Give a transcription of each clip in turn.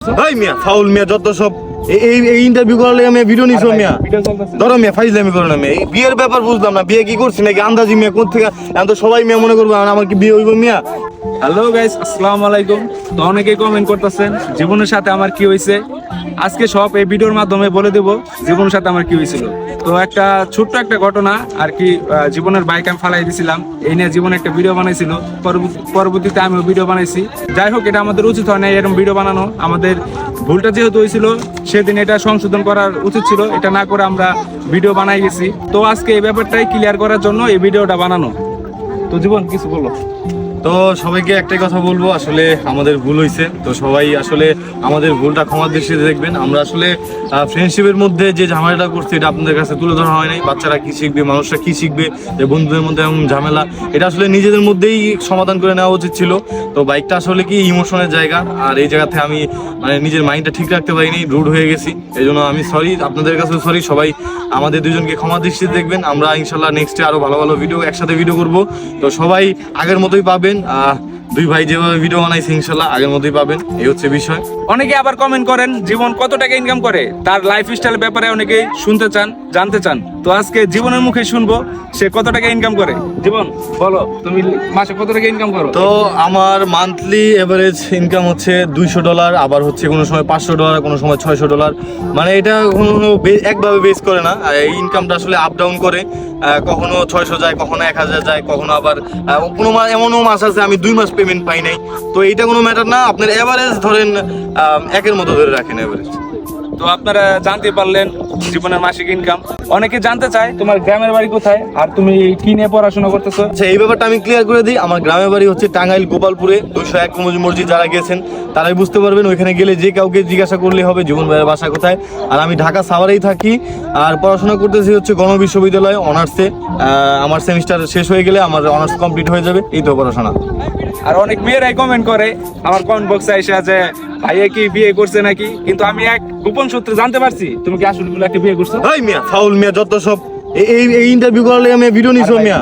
ভাই মিয়া ফাউল মিয়া যত সব এই- এই এই ইন্টারভিউ করলে আমি ভিডিও নিছো মিয়া। ধরো মিয়া ফাইজলামি করো না মিয়া। বিয়ের ব্যাপার বুঝলাম না বিয়ে কি করছি নাকি? আন্দাজি মিয়া কোথা থেকে এখন তো সবাই মিয়া মনে করব আমার কি বিয়ে হইব মিয়া? হ্যালো গাইস আসসালামু আলাইকুম। তো অনেকেই কমেন্ট করতেছেন জীবনের সাথে আমার কি হয়েছে আজকে সব এই ভিডিওর মাধ্যমে বলে দেব জীবনের সাথে আমার কি হয়েছিল তো একটা ছোট্ট একটা ঘটনা আর কি জীবনের বাইক আমি ফালাই দিছিলাম। এই নিয়ে জীবন একটা ভিডিও বানাইছিল। পরবর্তী- পরবর্তীতে আমিও ভিডিও বানাইছি। যাই হোক এটা আমাদের উচিত হয় না এরকম ভিডিও বানানো। আমাদের ভুলটা যেহেতু হয়েছিল, সেদিন এটা সংশোধন করার উচিত ছিল। এটা না করে আমরা ভিডিও বানাই গেছি। তো আজকে এই ব্যাপারটাই ক্লিয়ার করার জন্য এই ভিডিওটা বানানো। তো জীবন, কিছু বলো। তো সবাইকে একটাই কথা বলব, আসলে আমাদের ভুল হয়েছে তো সবাই আসলে আমাদের ভুলটা ক্ষমার দৃষ্টিতে দেখবেন। আমরা আসলে ফ্রেন্ডশিপের মধ্যে যে ঝামেলাটা করছি, এটা আপনাদের কাছে তুলে ধরা হয় নাই। বাচ্চারা কী শিখবে, মানুষরা কী শিখবে, যে বন্ধুদের মধ্যে এমন ঝামেলা, এটা আসলে নিজেদের মধ্যেই সমাধান করে নেওয়া উচিত ছিল। তো বাইকটা আসলে কি ইমোশনের জায়গা, আর এই জায়গাতে আমি মানে নিজের মাইন্ডটা ঠিক রাখতে পারিনি, রুড হয়ে গেছি। এই জন্য আমি সরি আপনাদের কাছে সরি সবাই আমাদের দুজনকে ক্ষমা দৃষ্টিতে দেখবেন। আমরা ইনশাল্লাহ নেক্সটে আরও ভালো ভালো ভিডিও একসাথে ভিডিও করব। তো সবাই আগের মতোই পাবেন। দুই ভাই যেভাবে ভিডিও বানাইছে, ইনশাল্লাহ আগের মতোই পাবেন। এই হচ্ছে বিষয়। অনেকে আবার কমেন্ট করেন, জীবন কত টাকা ইনকাম করে? তার লাইফ স্টাইল ব্যাপারে অনেকে শুনতে চান, জানতে চান। তো আজকে জীবনের মুখে শুনব সে কত টাকা ইনকাম করে। জীবন বলো তুমি মাসে কত টাকা ইনকাম করো? তো আমার মান্থলি এভারেজ ইনকাম হচ্ছে দুইশো ডলার আবার হচ্ছে কোনো সময় পাঁচশো ডলার কোনো সময় ছয়শো ডলার মানে এটা কোনো একভাবে বেস করে না। এই ইনকামটা আসলে আপ ডাউন করে। কখনো ছয়শো যায় কখনো এক হাজার যায় কখনো আবার কোনো মাস এমনও মাস আছে আমি দুই মাস পেমেন্ট পাই নাই। তো এইটা কোনো ম্যাটার না আপনার এভারেজ ধরেন একের মতো ধরে রাখেন এভারেজ তো আপনারা জানতে পারলেন জীবনের মাসিক ইনকাম অনেকে জানতে চায় তোমার গ্রামের বাড়ি কোথায় আর তুমি কি নিয়ে পড়াশোনা করতেছো? আচ্ছা এই ব্যাপারটা আমি ক্লিয়ার করে দিই। আমার গ্রামের বাড়ি হচ্ছে টাঙ্গাইল গোপালপুরে দুশো এক মসজিদ যারা গেছেন তারাই বুঝতে পারবেন ওইখানে গেলে যে কাউকে জিজ্ঞাসা করলে হবে জীবন ভাইয়ের বাসা কোথায়। আর আমি ঢাকা সাভারেই থাকি আর পড়াশোনা করতেছি হচ্ছে গণ বিশ্ববিদ্যালয়ে অনার্সে আমার সেমিস্টার শেষ হয়ে গেলে আমার অনার্স কমপ্লিট হয়ে যাবে এই তো পড়াশোনা। আর অনেক মেয়েরাই কমেন্ট করে আমার কমেন্ট বক্সে এসে যে ভাইয়া কি বিয়ে করছে নাকি? কিন্তু আমি এক গোপন সূত্রে জানতে পারছি তুমি কি আসলে একটা বিয়ে করছ? ভাই মিয়া ফাউল মিয়া যত সব এই- এই ইন্টারভিউ করলে আমি ভিডিও নিছো মিয়া।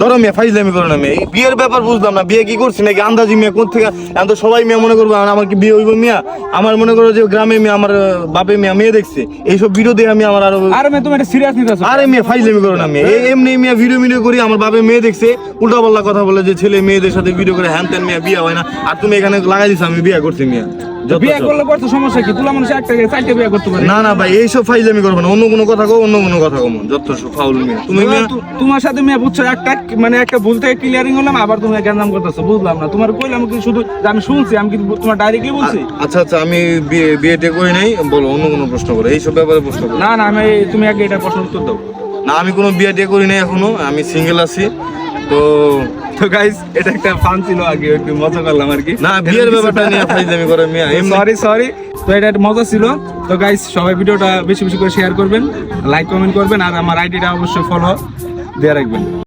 ধরো মিয়া ফাইজলামি করো না মিয়া। এই বিয়ের ব্যাপার বুঝলাম না বিয়ে কি করছি নাকি? আন্দাজি মিয়া কোথা থেকে এখন তো সবাই মিয়া মনে করব আমার কি বিয়ে হইব মিয়া? আমার মনে করো যে গ্রামে মিয়া আমার বাপে মিয়া মেয়ে দেখছে। এইসব ভিডিও দিয়ে আমি আমার আরও আরে মেয়ে তুমি এটা সিরিয়াস নিতেছো আরে মিয়া ফাইজলামি করো না মিয়া। এমনি মিয়া ভিডিও ভিডিও করি আমার বাপে মেয়ে দেখছে উল্টা পাল্লা কথা বলে যে ছেলে মেয়েদের সাথে ভিডিও করে হ্যান ত্যান মিয়া বিয়ে হয় না। আর তুমি এখানে লাগাই দিছো আমি বিয়ে করছি মিয়া। বিয়ে। করলে করতে সমস্যা কি? তুলা মানুষ একটা চারটে বিয়ে করতে পারে। না না ভাই এইসব ফাইজলামি করব না। অন্য কোনো কথা কো অন্য কোনো কথা যত সব ফাউল মিয়া। তুমি তোমার সাথে মেয়ে বুঝছ একটা মানে একটা ভুল থেকে ক্লিয়ারিং হলাম আবার তুমি গ্যাঞ্জাম করতেছো। বুঝলাম না। তোমার কইলাম কি শুধু আমি শুনছি আমি কি তোমার ডাইরেক্টলি বলছি। আচ্ছা আচ্ছা আমি বিয়ে বিয়েটে করি নাই বলো অন্য কোনো প্রশ্ন করো। এইসব ব্যাপারে প্রশ্ন করো। না না আমি তুমি আগে এটা প্রশ্ন উত্তর দাও। না আমি কোনো বিয়েটে করি নাই এখনও। আমি সিঙ্গেল আছি। তো তো গাইস এটা একটা ফান ছিল আগে একটু মজা করলাম আর কি। না বিয়ের ব্যাপারটা নিয়ে ফাইজলামি করে মিয়া সরি সরি তো এটা একটা মজা ছিল। তো গাইস সবাই ভিডিওটা বেশি বেশি করে শেয়ার করবেন লাইক কমেন্ট করবেন আর আমার আইডিটা অবশ্যই ফলো দিয়ে রাখবেন।